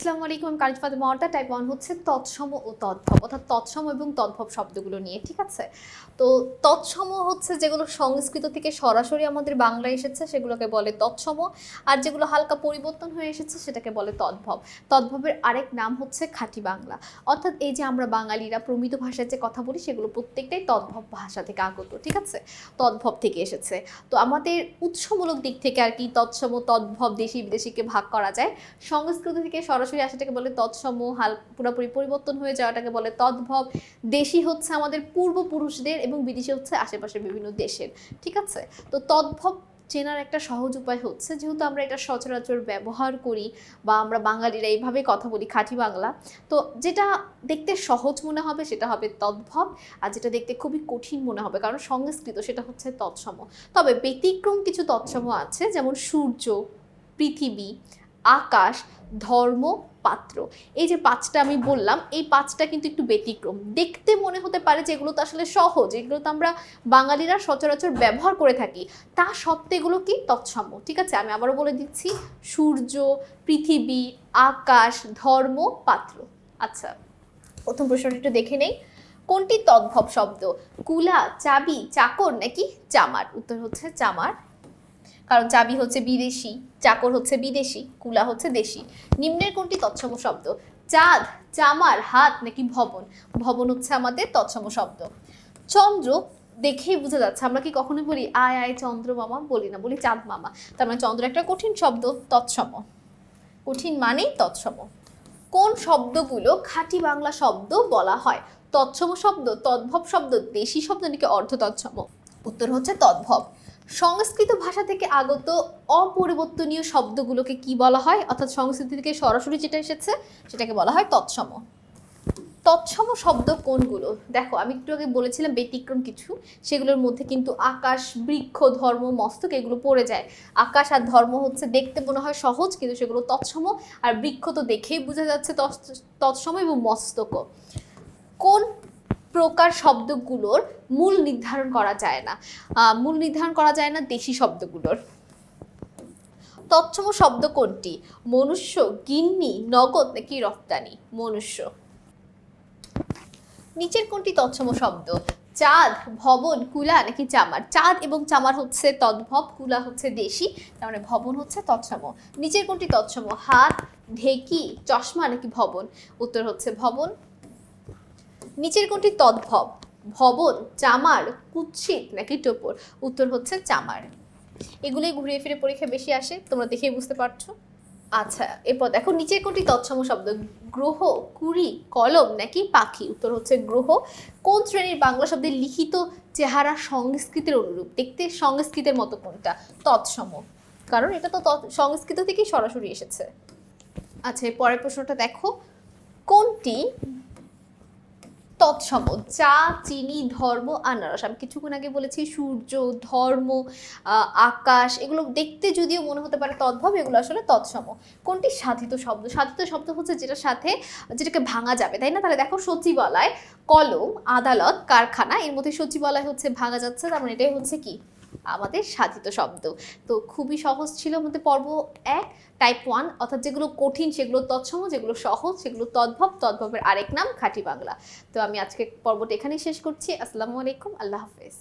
আসসালামু আলাইকুম আমি কারিজ ফাতেমা অর্থা টাইপ ওয়ান হচ্ছে তৎসম ও তদ্ভব, অর্থাৎ তৎসম এবং তদ্ভব শব্দগুলো নিয়ে, ঠিক আছে? তো তৎসম হচ্ছে যেগুলো সংস্কৃত থেকে সরাসরি আমাদের বাংলায় এসেছে, সেগুলোকে বলে তৎসম, আর যেগুলো হালকা পরিবর্তন হয়ে এসেছে, সেটাকে বলে তদ্ভব। তদ্ভবের আরেক নাম হচ্ছে খাঁটি বাংলা। অর্থাৎ এই যে আমরা বাঙালিরা প্রমিত ভাষায় যে কথা বলি, সেগুলো প্রত্যেকটাই তদ্ভব ভাষা থেকে আগত, ঠিক আছে? তদ্ভব থেকে এসেছে। তো আমাদের উৎসমূলক দিক থেকে আর কি তৎসম তদ্ভব দেশি বিদেশিকে ভাগ করা যায়। সংস্কৃত থেকে সরাসরি আসাটাকে বলে তৎসম হাল পুরোপুরি পরিবর্তন হয়ে যাওয়াটাকে বলে তদ্ভব। দেশি হচ্ছে আমাদের পূর্বপুরুষদের এবং বিদেশি হচ্ছে আশেপাশের বিভিন্ন দেশের, ঠিক আছে? তো তদ্ভব চেনার একটা সহজ উপায় হচ্ছে, যেহেতু আমরা এটা সচরাচর ব্যবহার করি বা আমরা বাঙালিরা এইভাবে কথা বলি খাঁটি বাংলা, তো যেটা দেখতে সহজ মনে হবে সেটা হবে তদ্ভব, আর যেটা দেখতে খুবই কঠিন মনে হবে, কারণ সংস্কৃত সেটা হচ্ছে তৎসম তবে ব্যতিক্রম কিছু তৎসম আছে, যেমন সূর্য, পৃথিবী আকাশ, ধর্ম, পাত্র। এই যে পাঁচটা আমি বললাম, এই পাঁচটা কিন্তু একটু ব্যতিক্রম। দেখতে মনে হতে পারে যে এগুলো তো আসলে সহজ, এগুলো তো আমরা বাঙালিরা সচরাচর ব্যবহার করে থাকি। তা সত্ত্বে এগুলো কি? তৎসম ঠিক আছে, আমি আবারও বলে দিচ্ছি, সূর্য, পৃথিবী, আকাশ, ধর্ম, পাত্র। আচ্ছা প্রথম প্রশ্নটা একটু দেখে নেই। কোনটি তদ্ভব শব্দ? কুলা, চাবি, চাকর নাকি চামার? উত্তর হচ্ছে চামার। কারণ চাবি হচ্ছে বিদেশি, চাকর হচ্ছে বিদেশি, কুলা হচ্ছে দেশি। নিম্নের কোনটি তৎসম শব্দ? চাঁদ, চামার, হাত নাকি ভবন? ভবন হচ্ছে আমাদের তৎসম শব্দ। চন্দ্র দেখেই বোঝা যাচ্ছে, আমরা কি কখনোই বলি, আয় আয়, চন্দ্র মামা বলি না, বলি চাঁদ মামা। তার মানে চন্দ্র একটা কঠিন শব্দ, তৎসম। কঠিন মানেই তৎসম। কোন শব্দগুলো খাঁটি বাংলা শব্দ বলা হয়? তৎসম শব্দ, তদ্ভব শব্দ, দেশি শব্দ নাকি অর্ধ তৎসম উত্তর হচ্ছে তদ্ভব। সংস্কৃত ভাষা থেকে আগত অপরিবর্তনীয় শব্দগুলোকে কি বলা হয়? অর্থাৎ সংস্কৃত থেকে সরাসরি যেটা এসেছে, সেটাকে বলা হয় তৎসম। তৎসম শব্দ কোনগুলো? দেখো, আমি একটু আগে বলেছিলাম ব্যতিক্রম কিছু। সেগুলোর মধ্যে কিন্তু আকাশ, বৃক্ষ, ধর্ম, মস্তক এগুলো পড়ে যায়। আকাশ আর ধর্ম হচ্ছে দেখতে মনে হয় সহজ, কিন্তু সেগুলো তৎসম। আর বৃক্ষ তো দেখেই বোঝা যাচ্ছে তৎ- তৎসম এবং মস্তকও। কোন প্রকার শব্দগুলোর মূল নির্ধারণ করা যায় না। মূল নির্ধারণ করা যায় না দেশি শব্দগুলোর। তৎসম শব্দ কোনটি? মনুষ্য, গিন্নি, নগদ নাকি রপ্তানি? মনুষ্য। নিচের কোনটি তৎসম শব্দ? চাঁদ, ভবন, কুলা নাকি চামার? চাঁদ এবং চামার হচ্ছে তদ্ভব, কুলা হচ্ছে দেশি, তার মানে ভবন হচ্ছে তৎসম। নিচের কোনটি তৎসম? হাত, ঢেকি, চশমা নাকি ভবন? উত্তর হচ্ছে ভবন। নিচের কোনটি তদ্ভব? ভবন, চামার, কুৎসিত নাকি টোপর? উত্তর হচ্ছে চামার। এগুলোই ঘুরিয়ে ফিরে পরীক্ষা বেশি আসে, তোমরা দেখেই বুঝতে পারছ। আচ্ছা এরপর দেখো, নিচের কোনটি তৎসম শব্দ? গ্রহ, কুড়ি, কলম নাকি পাখি? উত্তর হচ্ছে গ্রহ। কোন শ্রেণির বাংলা শব্দের লিখিত চেহারা সংস্কৃতের অনুরূপ? দেখতে সংস্কৃতের মতো কোনটা? তৎসম। কারণ এটা তো সংস্কৃত থেকেই সরাসরি এসেছে। আচ্ছা পরের প্রশ্নটা দেখো। কোনটি তৎসম, চা, চিনি, ধর্ম, আনারস। আমি কিছুক্ষণ আগে বলেছি সূর্য, ধর্ম আকাশ, এগুলো দেখতে যদিও মনে হতে পারে তদ্ভব, এগুলো আসলে তৎসম। কোনটি? সাধিত শব্দ। সাধিত শব্দ হচ্ছে যেটার সাথে যেটাকে ভাঙা যাবে, তাই না? তাহলে দেখো সচিবালয়, কলম, আদালত, কারখানা, এর মধ্যে সচিবালয় হচ্ছে ভাঙা যাচ্ছে, তার মানে এটাই হচ্ছে কি? আমাদের সাধিত শব্দ। তো খুবই সহজ ছিল আমাদের পর্ব এক টাইপ ওয়ান অর্থাৎ যেগুলো কঠিন সেগুলো তৎসম, যেগুলো সহজ সেগুলো তদ্ভব, তদ্ভবের আরেক নাম খাঁটি বাংলা। তো আমি আজকে পর্বটা এখানেই শেষ করছি। আসসালামু আলাইকুম, আল্লাহ হাফেজ।